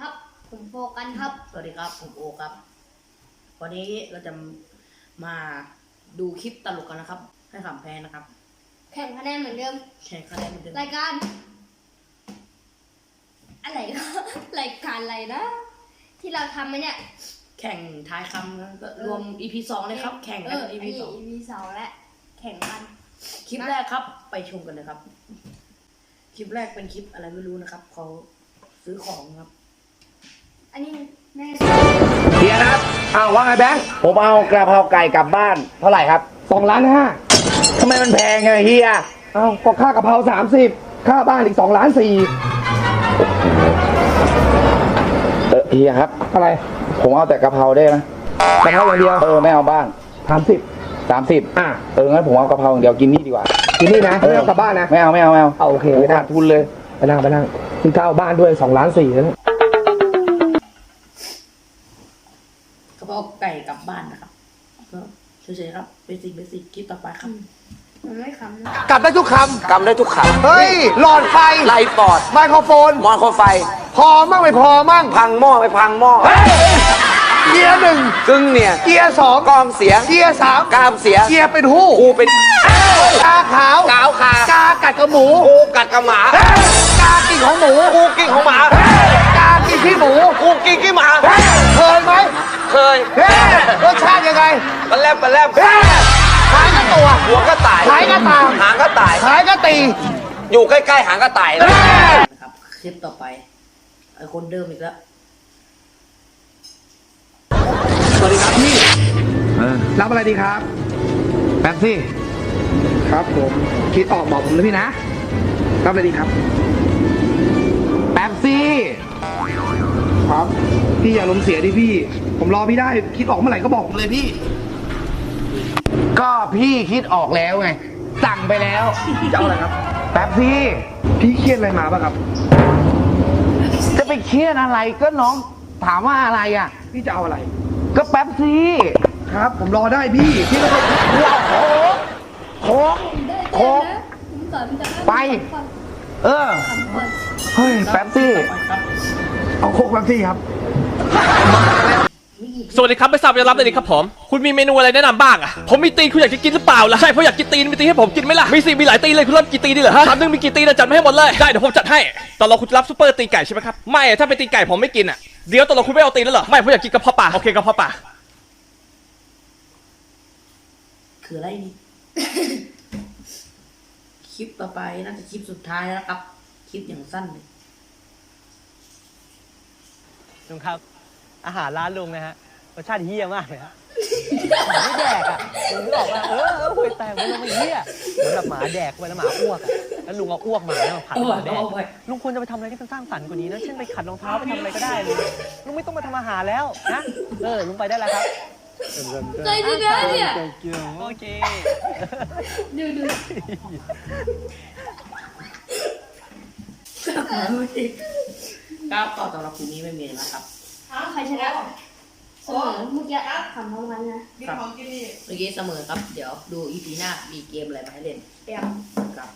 ครับ ผมโฟกันครับ สวัสดีครับ ผมโอครับ วันนี้เราจะมาดูคลิปตลกกันนะครับ ให้ขำแพ้นะครับ แข่งคะแนนเหมือนเดิม แข่งคะแนนเหมือนเดิมรายการ อะไรก็ รายการอะไรนะ ที่เราทำมาเนี่ย แข่งทายคำนะก็รวม EP สองเลยครับ แข่งเอกัน อ EP สองมีสองและแข่งกัน คลิปแรกครับ ไปชมกันเลยครับ คลิปแรกเป็นคลิปอะไรไม่รู้นะครับ เขาซื้อของครับ อันนี้แม่เฮียครับอ้าวว่าไงแบงค์ผมเอากระเพราไก่กลับบ้านเท่าไหร่ครับสองล้านห้าทำไมมันแพงไงเฮียอ้าวก็ค่ากะเพราสามสิบค่าบ้านอีกสองล้านสี่เออเฮียครับ อะไรผมเอาแต่กะเพราได้ไหมกะเพราอย่างเดียวเออไม่เอาบ้านสามสิบสามสิบอะเอองั้นผมเอากะเพราอย่างเดียวกินนี่ดีกว่ากินนี่นะไม่เอากลับบ้านนะไม่เอาไม่เอาไม่เอาเอาโอเคโอ้ไปนั่ขางดทุนเลยไปนั่งไปนั่งคุณก้าวบ้านด้วยสองล้านสี่แล้ กระเพราไก่กลับบ้านนะครับ ก็เฉยๆครับเบสิกเบสิกคลิปต่อไปครับ มันไม่ขำนะกลับได้ทุกคกำได้ทุกขัำเฮ้ย หลอดไฟไล่ปอด ไมโครโฟน มอนโคไฟ พอมั่งไม่พอมั่งพังหม้อไปพังหม้อเกียร์หนึ่งกึ่งเนี่ย เกียร์สองกองเสีย เกียร์สามกามเสียเกียร์เป็นหู้กูเป็นกาขาวกาวคากากัดกับหมูกูกัดกับหมาเฮ้ยกากินของหมูกูกินของหมา ยเฮ้ยรสชาติยังไงปลาแลบปลาแลบเฮ้ยขายก็ตัว หัวก็ตายขายก็ตามหางก็ตาย ขายก็ตีอยู่ใกล้ๆหางก็ตายเฮ้ยนะครับ คลิปต่อไปไอคนเดิมอีกแล้ว สวัสดีครับพี่รับอะไรดีครับแป๊บซี่ครับผมคิดออกบอกผมเลยพี่นะ รับอะไรดีครับ แป๊บซี่ครับ พี่อย่าลมณ์เสียดิพี่ ผมรอพี่ได้ คิดออกเมื่อไหร่ก็บอกผมเลยพี่ ก็พี่คิดออกแล้วไง สั่งไปแล้ว จะเอาอะไรครับ แป๊บซี่ พี่เครียดอะไรมาป่ะครับ จะไปเครียดอะไรก็น้องถามว่าอะไรอะ พี่จะเอาอะไร ก็แป๊บซี่ครับ ผมรอได้พี่พี่ก็ต้องเราโค้กโค้กผมสอนจะไป เออ เฮ้ย แป๊บซี่ต่อไปครับเอาโคกแป๊บซี่ครับ สวัสดีครับไม่ทราบจะรับได้ดีครับผม คุณมีเมนูอะไรแนะนำบ้างอะผมมีตีนคุณอยากจะกินหรือเปล่าล่ะ ใช่เพราะอยากกินตีนมีตีนให้ผมกินไหมล่ะ มีสิมีหลายตีนเลยคุณรับกี่ตีนดีเหรอฮะชามนึงมีกี่ตีนอะจัดมาให้หมดเลย ได้เดี๋ยวผมจัดให้ ตอนเราคุณรับซุปเปอร์ตีนไก่ใช่ไหมครับ ไม่อะถ้าเป็นตีนไก่ผมไม่กินอะเดี๋ยวตอนเราคุณไม่เอาตีนแล้วเหรอ ไม่ผมอยากกินกระเพาะปลา โอเคกระเพาะปลา คืออะไรนี่ คลิปต่อไปน่าจะคลิปสุดท้ายแล้วครับ คลิปอย่างสั้นเลย ลุงครับ อาหารร้านลุงนะฮะรสชาติเฮี้ยมากเลยฮะหมาไม่แดกอะลุงนึกออกว่าเออเออห่วยแตกมันยังไม่เฮี้ยเหมือนแบบหมาแดกไปแล้วหมาอ้วกอะแล้วลุงเอาอ้วกหมาเนี่ยมาผัดหมาแดกเอาไปลุงควรจะไปทำอะไรที่มันสร้างสรรค์กว่านี้นะเช่นไปขัดรองเท้าไปทำอะไรก็ได้เลยลุงไม่ต้องมาทำอาหารแล้วนะเออลุงไปได้แล้วครับเคยดูนะเนี่ยโอเคดูดูครับต่อสำหรับคลิปนี้ไม่มีแล้วนะครับใค รชนะเสมอเมื่อกี้ขำพร้อมกันนะครับเมื่อกี้เสมอครับ เดี๋ยวดูอีพีหน้ามีเกมอะไรมาให้เล่นเปรียบครับ